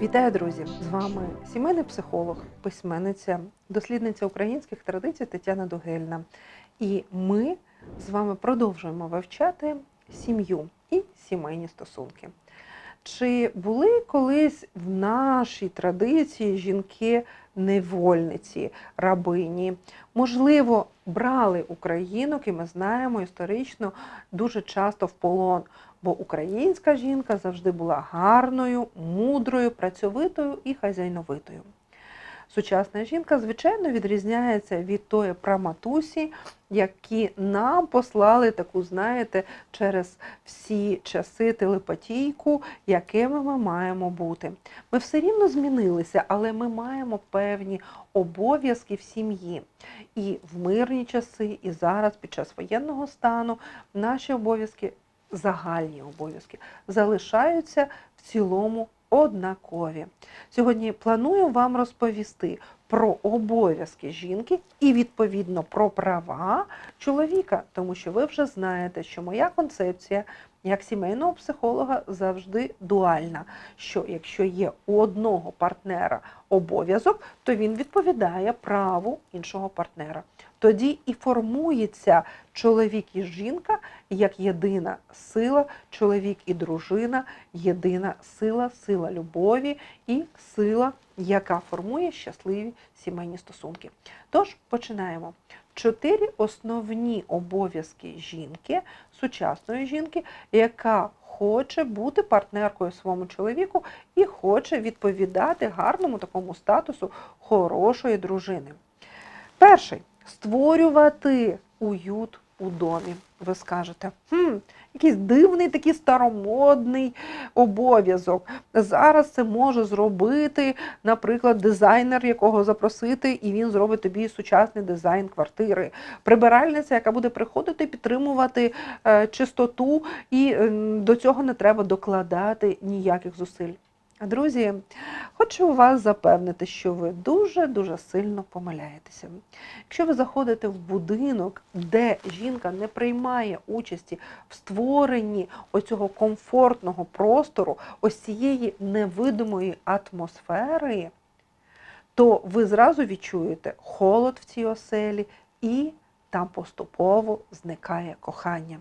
Вітаю, друзі! З вами сімейний психолог, письменниця, дослідниця українських традицій Тетяна Дугельна. І ми з вами продовжуємо вивчати сім'ю і сімейні стосунки. Чи були колись в нашій традиції жінки невольниці, рабині? Можливо, брали українок, і ми знаємо історично дуже часто в полон. Бо українська жінка завжди була гарною, мудрою, працьовитою і хазяйновитою. Сучасна жінка, звичайно, відрізняється від тої праматусі, які нам послали таку, знаєте, через всі часи телепатійку, якими ми маємо бути. Ми все рівно змінилися, але ми маємо певні обов'язки в сім'ї. І в мирні часи, і зараз, під час воєнного стану, наші обов'язки загальні обов'язки залишаються в цілому однакові. Сьогодні планую вам розповісти про обов'язки жінки і, відповідно, про права чоловіка, тому що ви вже знаєте, що моя концепція як сімейного психолога завжди дуальна. Що якщо є у одного партнера обов'язок, то він відповідає праву іншого партнера. Тоді і формується чоловік і жінка як єдина сила, чоловік і дружина, єдина сила, сила любові і сила, яка формує щасливі сімейні стосунки. Тож починаємо. Чотири основні обов'язки жінки, сучасної жінки, яка хоче бути партнеркою своєму чоловіку і хоче відповідати гарному такому статусу хорошої дружини. Перший створювати уют у домі. Ви скажете, хм, якийсь дивний такий старомодний обов'язок. Зараз це може зробити, наприклад, дизайнер, якого запросити, і він зробить тобі сучасний дизайн квартири. Прибиральниця, яка буде приходити, підтримувати е, чистоту, і до цього не треба докладати ніяких зусиль. Друзі, хочу вас запевнити, що ви дуже-дуже сильно помиляєтеся. Якщо ви заходите в будинок, де жінка не приймає участі в створенні оцього комфортного простору, ось цієї невидимої атмосфери, то ви зразу відчуєте холод в цій оселі і там поступово зникає кохання.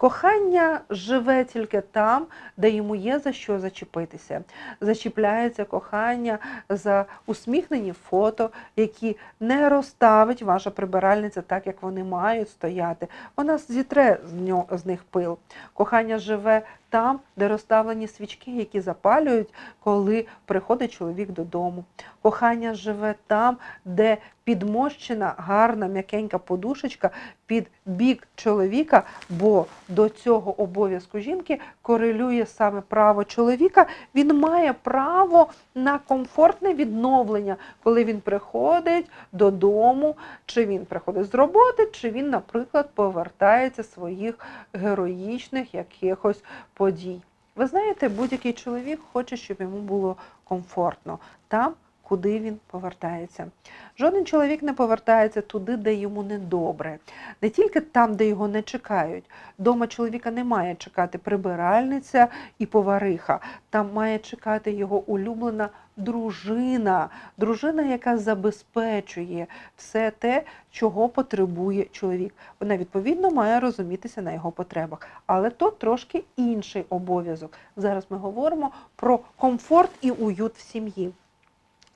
Кохання живе тільки там, де йому є за що зачепитися. Зачіпляється кохання за усміхнені фото, які не розставить ваша прибиральниця так, як вони мають стояти. Вона зітре з, них пил. Кохання живе там, де розставлені свічки, які запалюють, коли приходить чоловік додому. Кохання живе там, де підмощена гарна м'якенька подушечка під бік чоловіка, бо до цього обов'язку жінки корелює саме право чоловіка. Він має право на комфортне відновлення, коли він приходить додому, чи він приходить з роботи, чи він, наприклад, повертається своїх героїчних якихось подій. Ви знаєте, будь-який чоловік хоче, щоб йому було комфортно там, куди він повертається. Жоден чоловік не повертається туди, де йому недобре. Не тільки там, де його не чекають. Дома чоловіка не має чекати прибиральниця і повариха. Там має чекати його улюблена дружина, дружина, яка забезпечує все те, чого потребує чоловік. Вона відповідно має розумітися на його потребах. Але то трошки інший обов'язок. Зараз ми говоримо про комфорт і уют в сім'ї.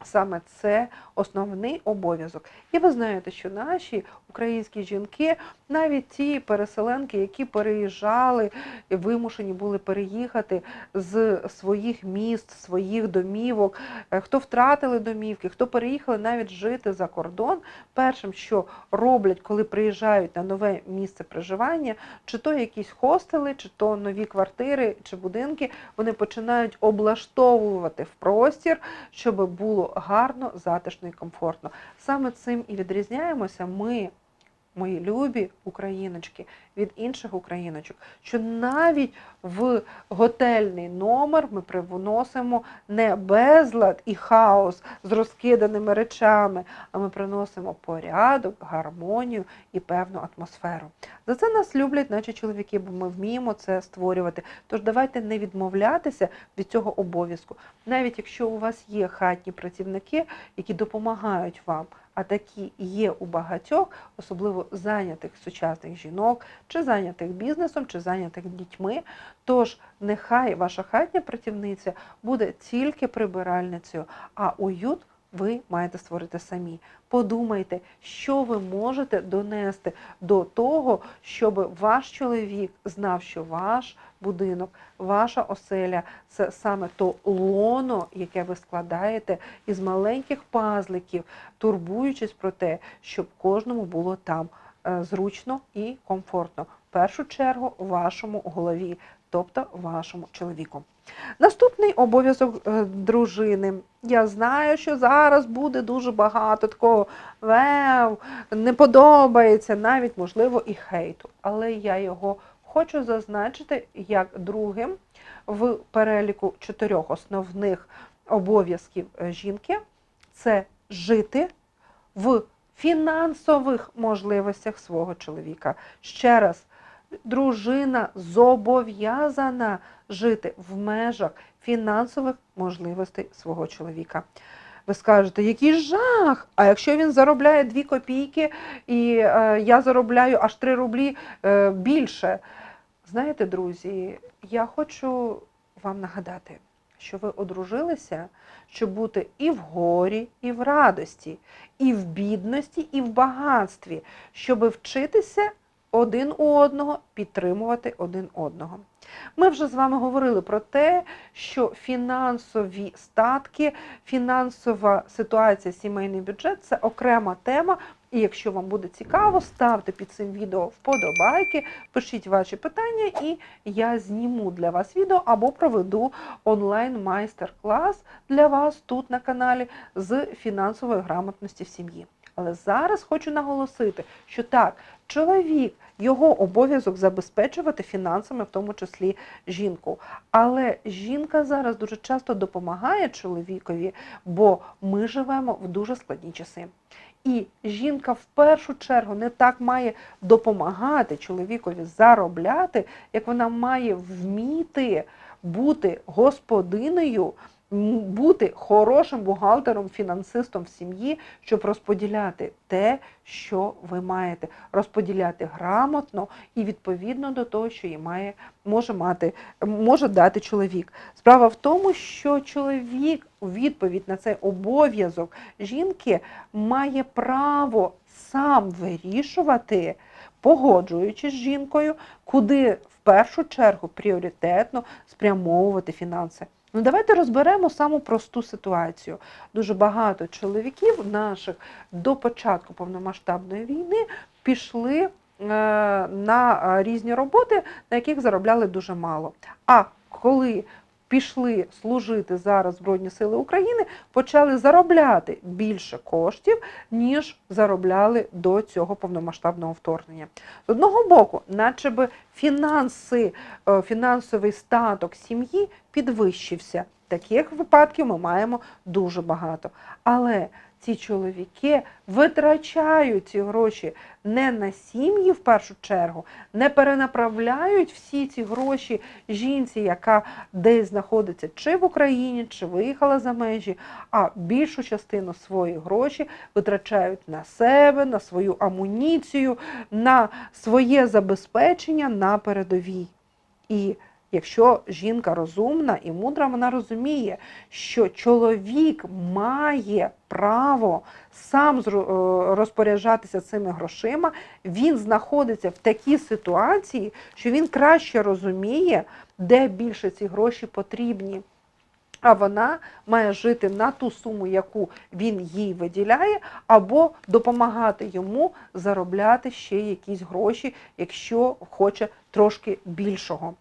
Саме це основний обов'язок. І ви знаєте, що наші українські жінки, навіть ті переселенки, які переїжджали вимушені були переїхати з своїх міст, своїх домівок, е, хто втратили домівки, хто переїхали навіть жити за кордон, першим, що роблять, коли приїжджають на нове місце проживання, чи то якісь хостели, чи то нові квартири, чи будинки, вони починають облаштовувати в простір, щоб було гарно, затишно і комфортно. Саме цим і відрізняємося ми, мої любі україночки, від інших україночок, що навіть в готельний номер ми привносимо не безлад і хаос з розкиданими речами, а ми приносимо порядок, гармонію і певну атмосферу. За це нас люблять, наче чоловіки, бо ми вміємо це створювати. Тож давайте не відмовлятися від цього обов'язку, навіть якщо у вас є хатні працівники, які допомагають вам. А такі є у багатьох, особливо зайнятих сучасних жінок, чи зайнятих бізнесом, чи зайнятих дітьми. Тож нехай ваша хатня працівниця буде тільки прибиральницею, а уют ви маєте створити самі. Подумайте, що ви можете донести до того, щоб ваш чоловік знав, що ваш будинок, ваша оселя це саме то лоно, яке ви складаєте із маленьких пазликів, турбуючись про те, щоб кожному було там е, зручно і комфортно. В першу чергу вашому голові, тобто вашому чоловіку. Наступний обов'язок е, дружини. Я знаю, що зараз буде дуже багато такого вев, не подобається, навіть можливо і хейту. Але я його хочу зазначити як другим в переліку чотирьох основних обов'язків е, жінки це жити в фінансових можливостях свого чоловіка. Ще раз, дружина зобов'язана жити в межах фінансових можливостей свого чоловіка. Ви скажете, який жах! А якщо він заробляє 2 копійки і е, я заробляю аж 3 рублі е, більше. Знаєте, друзі, я хочу вам нагадати, що ви одружилися, щоб бути і в горі, і в радості, і в бідності, і в багатстві, щоб вчитися один у одного, підтримувати один одного. Ми вже з вами говорили про те, що фінансові статки, фінансова ситуація, сімейний бюджет це окрема тема. І якщо вам буде цікаво, ставте під цим відео вподобайки, пишіть ваші питання, і я зніму для вас відео або проведу онлайн майстер-клас для вас тут на каналі з фінансової грамотності в сім'ї. Але зараз хочу наголосити, що так, чоловік, його обов'язок забезпечувати фінансами, в тому числі жінку. Але жінка зараз дуже часто допомагає чоловікові, бо ми живемо в дуже складні часи. І жінка в першу чергу не так має допомагати чоловікові заробляти, як вона має вміти бути господинею, бути хорошим бухгалтером, фінансистом в сім'ї, щоб розподіляти те, що ви маєте, розподіляти грамотно і відповідно до того, що їй має може мати, може дати чоловік. Справа в тому, що чоловік у відповідь на цей обов'язок жінки має право сам вирішувати, погоджуючись з жінкою, куди в першу чергу пріоритетно спрямовувати фінанси. Ну, давайте розберемо саму просту ситуацію. Дуже багато чоловіків наших до початку повномасштабної війни пішли е, на різні роботи, на яких заробляли дуже мало. А коли пішли служити зараз Збройні Сили України, почали заробляти більше коштів, ніж заробляли до цього повномасштабного вторгнення. З одного боку, наче би фінанси, е, фінансовий статок сім'ї підвищився. Таких випадків ми маємо дуже багато. Але ці чоловіки витрачають ці гроші не на сім'ї в першу чергу, не перенаправляють всі ці гроші жінці, яка десь знаходиться чи в Україні, чи виїхала за межі, а більшу частину своїх грошей витрачають на себе, на свою амуніцію, на своє забезпечення на передовій. І Якщо жінка розумна і мудра, вона розуміє, що чоловік має право сам е, розпоряджатися цими грошима, він знаходиться в такій ситуації, що він краще розуміє, де більше ці гроші потрібні. А вона має жити на ту суму, яку він їй виділяє, або допомагати йому заробляти ще якісь гроші, якщо хоче трошки більшого.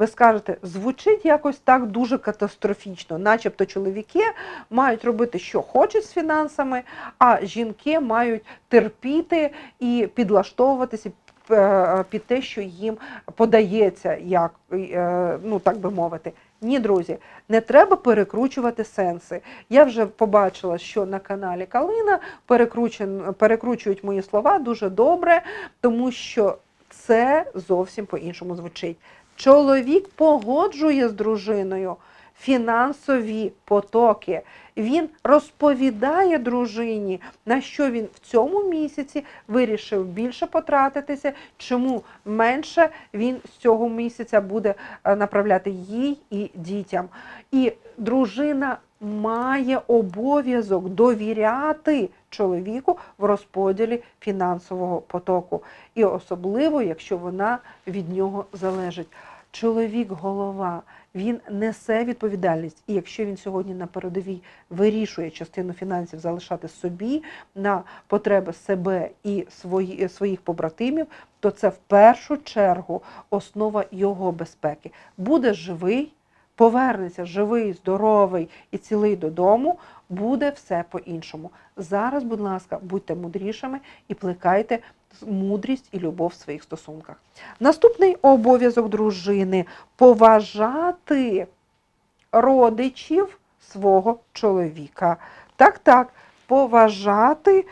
Ви скажете, звучить якось так дуже катастрофічно, начебто чоловіки мають робити, що хочуть з фінансами, а жінки мають терпіти і підлаштовуватися е, під те, що їм подається, як е, ну так би мовити. Ні, друзі, не треба перекручувати сенси. Я вже побачила, що на каналі Калина перекручують мої слова дуже добре, тому що це зовсім по-іншому звучить. Чоловік погоджує з дружиною фінансові потоки. Він розповідає дружині, на що він в цьому місяці вирішив більше потратитися, чому менше він з цього місяця буде е, направляти їй і дітям. І дружина має обов'язок довіряти чоловіку в розподілі фінансового потоку, і особливо, якщо вона від нього залежить. Чоловік голова, він несе відповідальність, і якщо він сьогодні на передовій вирішує частину фінансів залишати собі на потреби себе і свої, своїх побратимів, то це в першу чергу основа його безпеки. Буде живий, повернеться живий, здоровий і цілий додому, буде все по-іншому. Зараз, будь ласка, будьте мудрішими і плекайте мудрість і любов в своїх стосунках. Наступний обов'язок дружини поважати родичів свого чоловіка. Так, так, поважати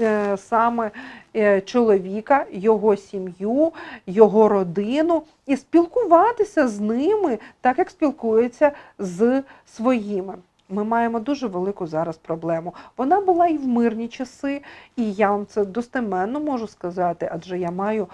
е, саме е, чоловіка, його сім'ю, його родину і спілкуватися з ними, так як спілкується з своїми. Ми маємо дуже велику зараз проблему. Вона була і в мирні часи, і я вам це достеменно можу сказати, адже я маю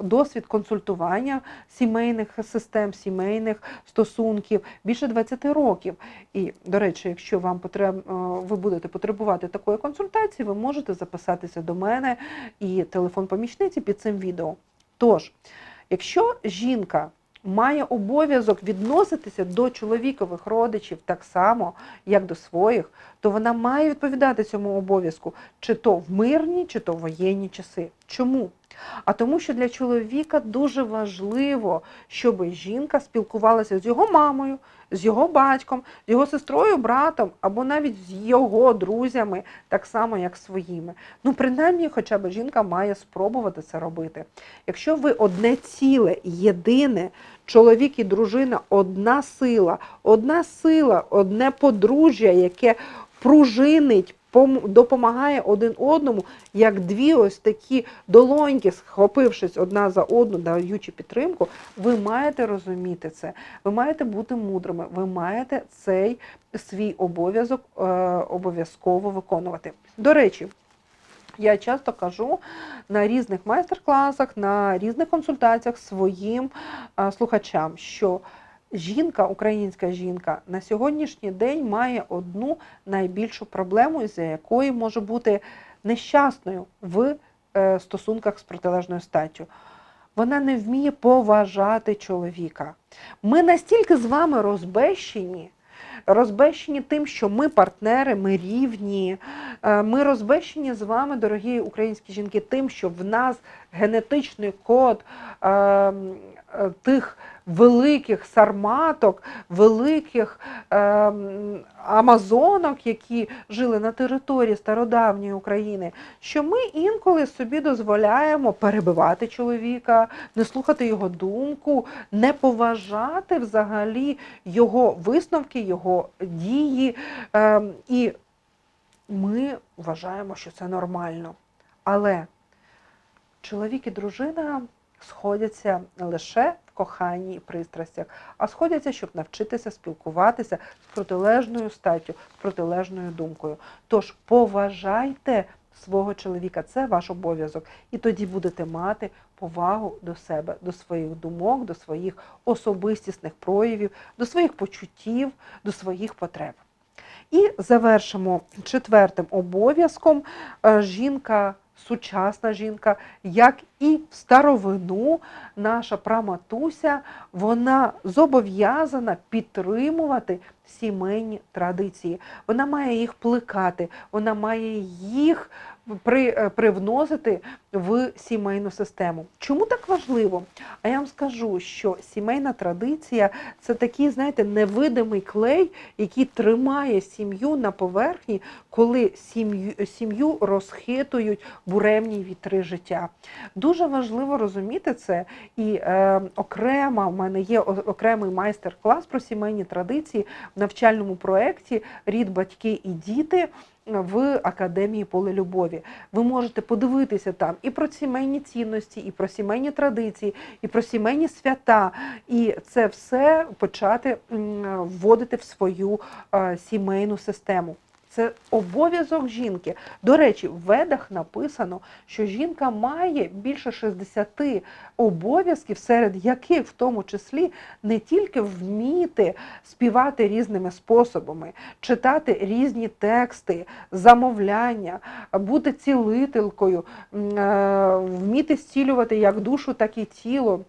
досвід консультування сімейних систем, сімейних стосунків більше 20 років. І, до речі, якщо вам потреб, ви будете потребувати такої консультації, ви можете записатися до мене і телефон помічниці під цим відео. Тож, якщо жінка має обов'язок відноситися до чоловікових родичів так само, як до своїх, то вона має відповідати цьому обов'язку, чи то в мирні, чи то в воєнні часи. Чому? А тому, що для чоловіка дуже важливо, щоб жінка спілкувалася з його мамою, з його батьком, з його сестрою, братом, або навіть з його друзями, так само, як своїми. Ну, принаймні, хоча б жінка має спробувати це робити. Якщо ви одне ціле, єдине, чоловік і дружина одна сила, одна сила, одне подружжя, яке пружинить, допомагає один одному, як дві ось такі долоньки, схопившись одна за одну, даючи підтримку, ви маєте розуміти це. Ви маєте бути мудрими, ви маєте цей свій обов'язок е, обов'язково виконувати. До речі, я часто кажу на різних майстер-класах, на різних консультаціях своїм слухачам, що жінка, українська жінка, на сьогоднішній день має одну найбільшу проблему, з якої може бути нещасною в е, стосунках з протилежною статтю. Вона не вміє поважати чоловіка. Ми настільки з вами розбещені, розбещені тим, що ми партнери, ми рівні. Е, Ми розбещені з вами, дорогі українські жінки, тим, що в нас генетичний код е, е, тих великих сарматок, великих амазонок, які жили на території стародавньої України, що ми інколи собі дозволяємо перебивати чоловіка, не слухати його думку, не поважати взагалі його висновки, його дії. Е, і ми вважаємо, що це нормально. Але чоловік і дружина сходяться не лише в коханні і пристрастях, а сходяться, щоб навчитися спілкуватися з протилежною статтю, з протилежною думкою. Тож поважайте свого чоловіка, це ваш обов'язок. І тоді будете мати повагу до себе, до своїх думок, до своїх особистісних проявів, до своїх почуттів, до своїх потреб. І завершимо четвертим обов'язком. Е, Жінка, сучасна жінка, як і в старовину, наша праматуся, вона зобов'язана підтримувати сімейні традиції. Вона має їх плекати, вона має їх при, е, привносити в сімейну систему. Чому так важливо? А я вам скажу, що сімейна традиція це такий, знаєте, невидимий клей, який тримає сім'ю на поверхні, коли сім'ю сім'ю розхитують буремні вітри життя. Дуже важливо розуміти це. І е, окрема в мене є окремий майстер-клас про сімейні традиції в навчальному проєкті Рід, батьки і діти. В академії поле любові ви можете подивитися там і про сімейні цінності, і про сімейні традиції, і про сімейні свята, і це все почати вводити в свою е, сімейну систему. Це обов'язок жінки. До речі, в ведах написано, що жінка має більше 60 обов'язків, серед яких в тому числі не тільки вміти співати різними способами, читати різні тексти, замовляння, бути цілителькою, е, вміти зцілювати як душу, так і тіло.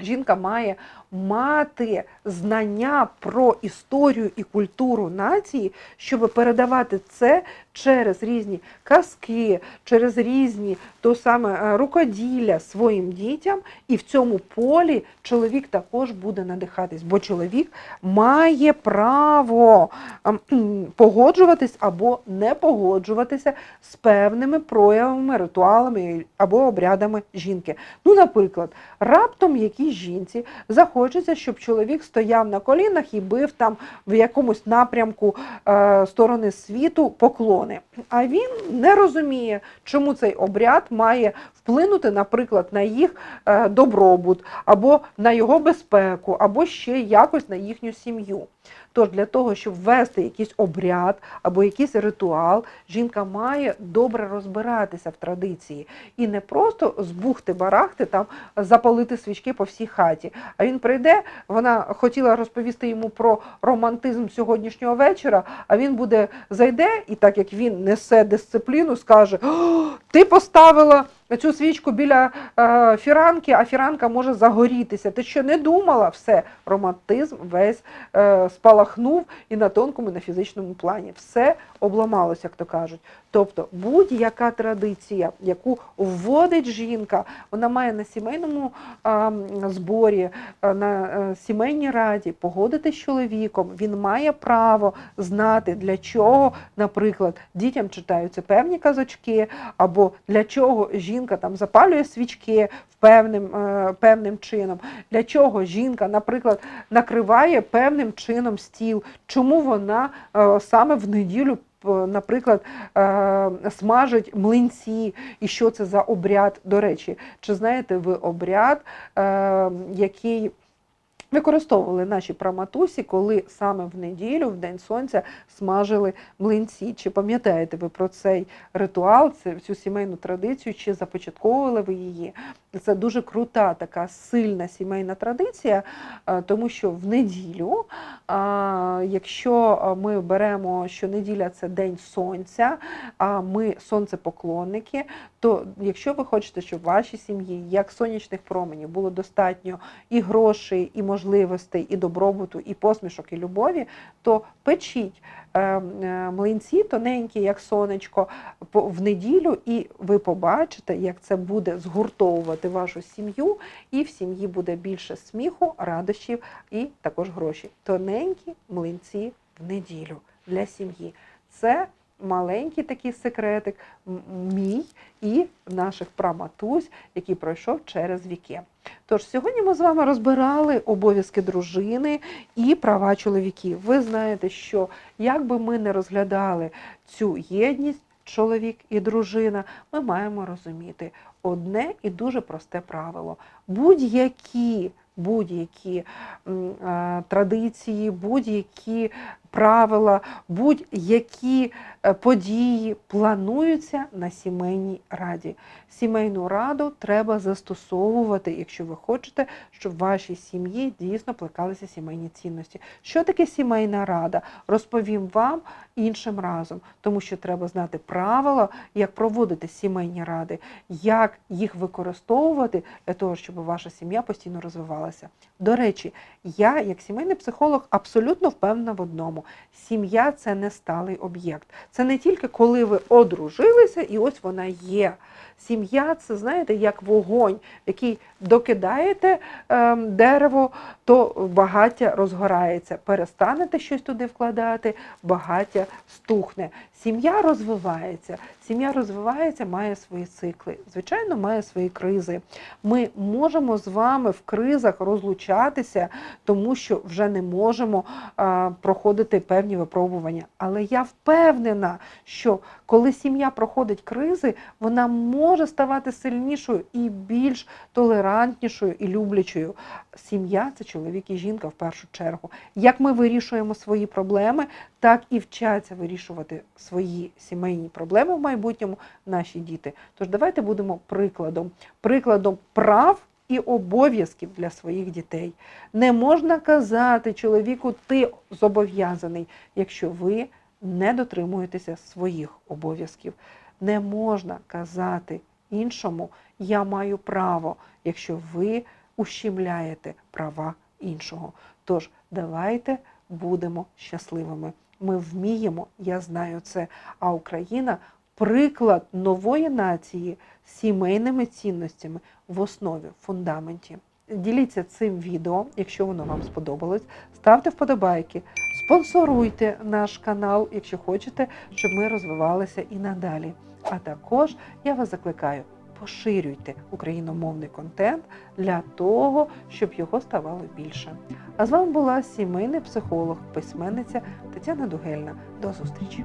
Жінка має мати знання про історію і культуру нації, щоб передавати це через різні казки, через різні то саме е, рукоділля своїм дітям, і в цьому полі чоловік також буде надихатись, бо чоловік має право ем, погоджуватись або не погоджуватися з певними проявами, ритуалами або обрядами жінки. Ну, наприклад, раптом якійсь жінці захочеться, щоб чоловік стояв на колінах і бив там в якомусь напрямку е, сторони світу поклони. А він не розуміє, чому цей обряд має вплинути, наприклад, на їх е, добробут, або на його безпеку, або ще якось на їхню сім'ю. Тож для того, щоб ввести якийсь обряд або якийсь ритуал, жінка має добре розбиратися в традиції і не просто збухти барахти там запалити свічки по всій хаті. А він прийде, вона хотіла розповісти йому про романтизм сьогоднішнього вечора, а він буде зайде, і так як він несе дисципліну, скаже: «О, ти поставила цю свічку біля фіранки, а фіранка може загорітися. Ти що не думала? Все, романтизм весь е, спалахнув і на тонкому, і на фізичному плані. Все обламалося, як то кажуть. Тобто будь-яка традиція, яку вводить жінка, вона має на сімейному зборі, на е, сімейній раді погодити з чоловіком. Він має право знати, для чого, наприклад, дітям читаються певні казочки, або для чого жінка там запалює свічки певним, е, певним чином, для чого жінка, наприклад, накриває певним чином стіл, чому вона е, саме в неділю наприклад, е, смажить млинці, і що це за обряд. До речі, чи знаєте ви обряд, який використовували наші праматусі, коли саме в неділю, в День Сонця, смажили млинці? Чи пам'ятаєте ви про цей ритуал, цю сімейну традицію, чи започатковували ви її? Це дуже крута, така сильна сімейна традиція, е, тому що в неділю, якщо е, ми беремо, що неділя це день сонця, а ми сонцепоклонники, то якщо ви хочете, щоб в вашій сім'ї як сонячних променів було достатньо і грошей, і можливостей, і добробуту, і посмішок, і любові, то печіть е, е, млинці тоненькі, як сонечко, в неділю, і ви побачите, як це буде згуртовувати вашу сім'ю, і в сім'ї буде більше сміху, радощів і також гроші. Тоненькі млинці в неділю для сім'ї. Це маленький такий секретик, мій і наших праматусь, який пройшов через віки. Тож сьогодні ми з вами розбирали обов'язки дружини і права чоловіків. Ви знаєте, що як би ми не розглядали цю єдність, чоловік і дружина, ми маємо розуміти одне і дуже просте правило: будь-які будь-які е, традиції, будь-які правила, будь-які е, події плануються на сімейній раді. Сімейну раду треба застосовувати, якщо ви хочете, щоб в вашій сім'ї дійсно плекалися сімейні цінності. Що таке сімейна рада? Розповім вам іншим разом, тому що треба знати правила, як проводити сімейні ради, як їх використовувати для того, щоб ваша сім'я постійно розвивалася. До речі, я, як сімейний психолог, абсолютно впевнена в одному. Майбутньому. Сім'я це не сталий об'єкт. Це не тільки коли ви одружилися, і ось вона є. Сім'я це, знаєте, як вогонь, який докидаєте ем, дерево, то багаття розгорається. Перестанете щось туди вкладати, багаття стухне. Сім'я розвивається. Сім'я розвивається, має свої цикли. Звичайно, має свої кризи. Ми можемо з вами в кризах розлучатися, тому що вже не можемо а, проходити певні випробування. Але я впевнена, що коли сім'я проходить кризи, вона може ставати сильнішою і більш толерантнішою і люблячою. Сім'я це чоловік і жінка в першу чергу. Як ми вирішуємо свої проблеми, так і вчаться вирішувати свої сімейні проблеми в майбутньому наші діти. Тож давайте будемо прикладом, прикладом прав. І обов'язків для своїх дітей. Не можна казати чоловіку, ти зобов'язаний, якщо ви не дотримуєтеся своїх обов'язків. Не можна казати іншому, я маю право, якщо ви ущемляєте права іншого. Тож давайте будемо щасливими. Ми вміємо, я знаю це. А Україна приклад нової нації з сімейними цінностями в основі, в фундаменті. Діліться цим відео, якщо воно вам сподобалось. Ставте вподобайки, спонсоруйте наш канал, якщо хочете, щоб ми розвивалися і надалі. А також я вас закликаю. Поширюйте україномовний контент для того, щоб його ставало більше. А з вами була сімейний психолог, письменниця Тетяна Дугельна. До зустрічі!